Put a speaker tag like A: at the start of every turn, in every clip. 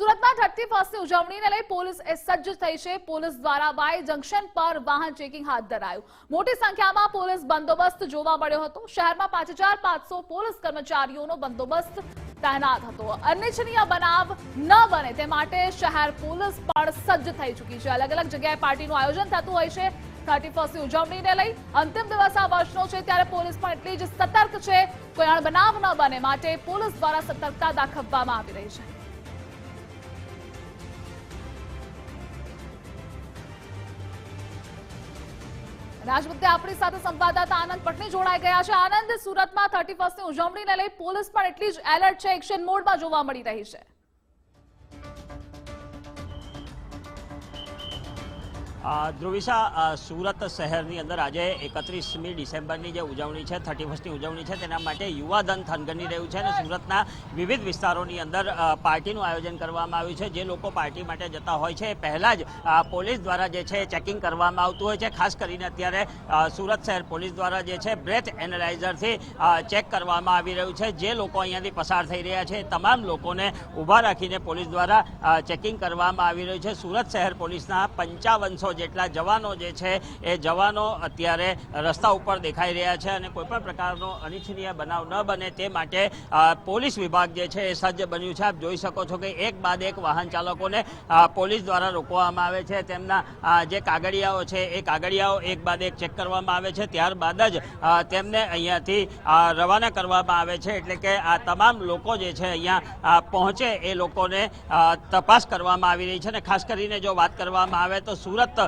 A: સુરતમાં થર્ટી ફર્સ્ટની ઉજવણીને લઈ પોલીસ એ સજ્જ થઈ છે. પોલીસ દ્વારા વાય જંકશન પર વાહન ચેકિંગ હાથ ધરાયું. મોટી સંખ્યામાં પોલીસ બંદોબસ્ત જોવા મળ્યો હતો. શહેરમાં પાંચ હજાર પાંચસો પોલીસ કર્મચારીઓનો બંદોબસ્ત તૈનાત હતો. અનિચ્છનીય બનાવ ન બને તે માટે શહેર પોલીસ પણ સજ્જ થઈ ચૂકી છે. અલગ અલગ જગ્યાએ પાર્ટીનું આયોજન થતું હોય છે. થર્ટી ફર્સ્ટની ઉજવણીને લઈ અંતિમ દિવસ આ વર્ષનો છે ત્યારે પોલીસ પણ એટલી જ સતર્ક છે. કોઈ અણબનાવ ન બને માટે પોલીસ દ્વારા સતર્કતા દાખવવામાં આવી રહી છે. રાજમુદ્દે આપણી સાથે સંવાદદાતા આનંદ પટની જોડાઈ ગયા છે. આનંદ, સુરતમાં થર્ટી ફર્સ્ટની ઉજવણીને લઈ પોલીસ પણ એટલી જ એલર્ટ છે. એક્શન મોડમાં જોવા મળી રહી છે.
B: ધ્રુવિશા સુરત શહેરની અંદર આજે એકત્રીસમી ડિસેમ્બરની જે ઉજવણી છે, થર્ટી ફર્સ્ટની ઉજવણી છે, તેના માટે યુવાધન થનગની રહ્યું છે અને સુરતના વિવિધ વિસ્તારોની અંદર પાર્ટીનું આયોજન કરવામાં આવ્યું છે. જે લોકો પાર્ટી માટે જતા હોય છે પહેલાં જ પોલીસ દ્વારા જે છે, ચેકિંગ કરવામાં આવતું હોય છે. ખાસ કરીને અત્યારે સુરત શહેર પોલીસ દ્વારા જે છે, બ્રેથ એનાલાઇઝરથી ચેક કરવામાં આવી રહ્યું છે. જે લોકો અહીંયાથી પસાર થઈ રહ્યા છે તમામ લોકોને ઊભા રાખીને પોલીસ દ્વારા ચેકિંગ કરવામાં આવી રહ્યું છે. સુરત શહેર પોલીસના પંચાવનસો જેટલા જવાનો જે છે, એ જવાનો અત્યારે રસ્તા ઉપર દેખાઈ રહ્યા છે અને કોઈપણ પ્રકારનો અનિચ્છનીય બનાવ ન બને તે માટે પોલીસ વિભાગ જે છે એ સજ્જ બન્યું છે. આપ જોઈ શકો છો કે એક બાદ એક વાહન ચાલકોને પોલીસ દ્વારા રોકવામાં આવે છે. તેમના જે કાગળિયાઓ છે, એ કાગળિયાઓ એક બાદ એક ચેક કરવામાં આવે છે. ત્યારબાદ જ તેમને અહીંયાથી રવાના કરવામાં આવે છે. એટલે કે આ તમામ લોકો જે છે અહીંયા પહોંચે એ લોકોને તપાસ કરવામાં આવી રહી છે. અને ખાસ કરીને જો વાત કરવામાં આવે તો સુરત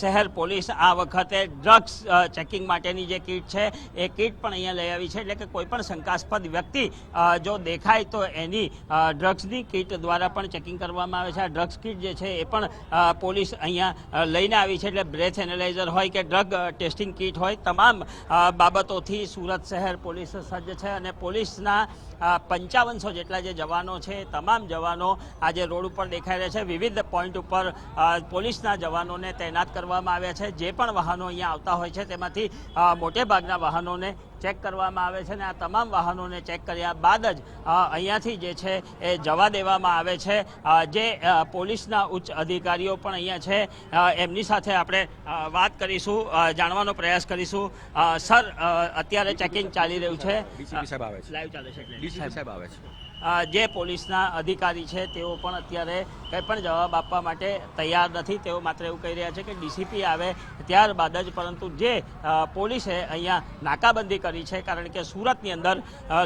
B: શહેર પોલીસ આ વખતે ડ્રગ્સ ચેકિંગ માટેની જે કીટ છે, એ કીટ પણ અહીંયા લઈ આવી છે. એટલે કે કોઈ પણ શંકાસ્પદ વ્યક્તિ જો દેખાય તો એની ડ્રગ્સની કીટ દ્વારા પણ ચેકિંગ કરવામાં આવે છે. આ ડ્રગ્સ કીટ જે છે, એ પણ પોલીસ અહીંયા લઈને આવી છે. એટલે બ્રેથ એનાલાઇઝર હોય કે ડ્રગ ટેસ્ટિંગ કીટ હોય, તમામ બાબતોથી સુરત શહેર પોલીસ સજ્જ છે અને પોલીસના પંચાવનસો જેટલા જે જવાનો છે તમામ જવાનો આજે રોડ ઉપર દેખાઈ રહ્યા છે. વિવિધ પોઈન્ટ ઉપર પોલીસના જવાનોને તૈનાત કરવામાં આવ્યા છે. જે પણ વાહનો અહીંયા આવતા હોય છે, તેમાંથી મોટે ભાગના વાહનોને ચેક કરવામાં આવે છે અને આ તમામ વાહનોને ચેક કર્યા બાદ જ અહીંયાથી જે છે એ જવા દેવામાં આવે છે. જે પોલીસના ઉચ્ચ અધિકારીઓ પણ અહીંયા છે એમની સાથે આપણે વાત કરીશું જાણવાનો પ્રયાસ કરીશું. સર અત્યારે ચેકિંગ ચાલી રહ્યું છે.
C: સાહેબ આવે છે.
B: લાઈવ ચાલે છે
C: સાહેબ. આવે છે.
B: જે પોલીસના અધિકારી છે તેઓ પણ અત્યારે કંઈ પણ જવાબ આપવા માટે તૈયાર નથી. તેઓ માત્ર એવું કહી રહ્યા છે કે ડીસીપી આવે ત્યારબાદ જ પરંતુ જે પોલીસે અહીંયા નાકાબંધી કરી છે કારણ કે સુરતની અંદર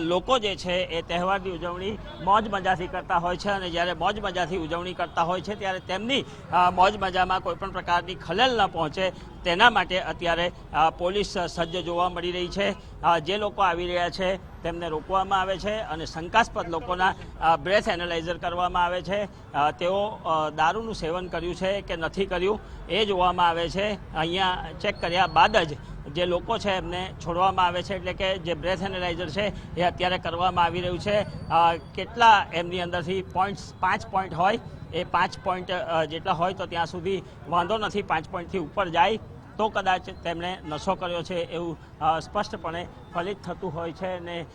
B: લોકો જે છે એ તહેવારની ઉજવણી મોજ મજાથી કરતા હોય છે અને જ્યારે મોજ મજાથી ઉજવણી કરતા હોય છે ત્યારે તેમની મોજ મજામાં કોઈપણ પ્રકારની ખલેલ ન પહોંચે તેના માટે અત્યારે પોલીસ સજ્જ જોવા મળી રહી છે. જે લોકો આવી રહ્યા છે તેમને રોકવામાં આવે છે અને શંકાસ્પદ લોકોના બ્રેથ એનાલાઇઝર કરવામાં આવે છે. તેઓ દારૂનું સેવન કર્યું છે કે નથી કર્યું એ જોવામાં આવે છે. અહીંયા ચેક કર્યા બાદ જ જે લોકો છે એમને છોડવામાં આવે છે, એટલે કે જે બ્રેથ એનાલાઇઝર છે, એ અત્યારે કરવામાં આવી રહ્યું છે. કેટલા એમની અંદરથી પોઈન્ટ્સ પાંચ પોઈન્ટ હોય? એ પાંચ પોઈન્ટ જેટલા હોય તો ત્યાં સુધી વાંધો નથી, પાંચ પોઈન્ટથી ઉપર જાય. તો કદાચ તેમણે નશો કર્યો છે એવું સ્પષ્ટપણે ફલિત થતું હોય છે અને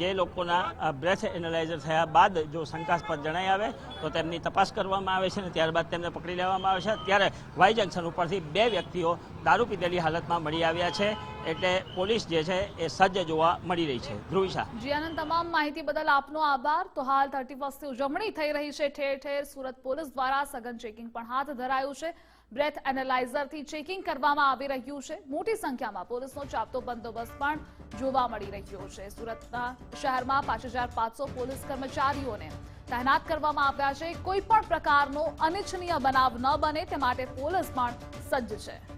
B: જે લોકોના બ્રેથ એનાલાઇઝર થયા બાદ જો શંકાસ્પદ જણાઈ આવે, તો તેમની તપાસ કરવામાં આવે છે અને ત્યારબાદ તેમને પકડી લેવામાં આવે છે. ત્યારે વાય જંકશન ઉપરથી બે વ્યક્તિઓ દારૂ પીધેલી હાલતમાં મળી આવ્યા છે, એટલે પોલીસ જે છે એ સજ્જ જોવા મળી રહી છે. ધ્રુવી શાહ.
A: જી, આનંદ, તમામ માહિતી બદલ આપનો આભાર. તો હાલ થર્ટી ફર્સ્ટની ઉજવણી થઈ રહી છે. ઠેર ઠેર સુરત પોલીસ દ્વારા સઘન ચેકિંગ પણ હાથ ધરાયું છે. બ્રેથ એનાલાઇઝરથી ચેકિંગ કરવામાં આવી રહ્યું છે. મોટી સંખ્યામાં પોલીસનો ચાપતો બંદોબસ્ત પણ જોવા મળી રહ્યો છે. સુરતના શહેરમાં પાંચ પોલીસ કર્મચારીઓને તહેનાત કરવામાં આવ્યા છે. કોઈ પણ પ્રકારનો અનિચ્છનીય બનાવ ન બને, તે માટે પોલીસ પણ સજ્જ છે.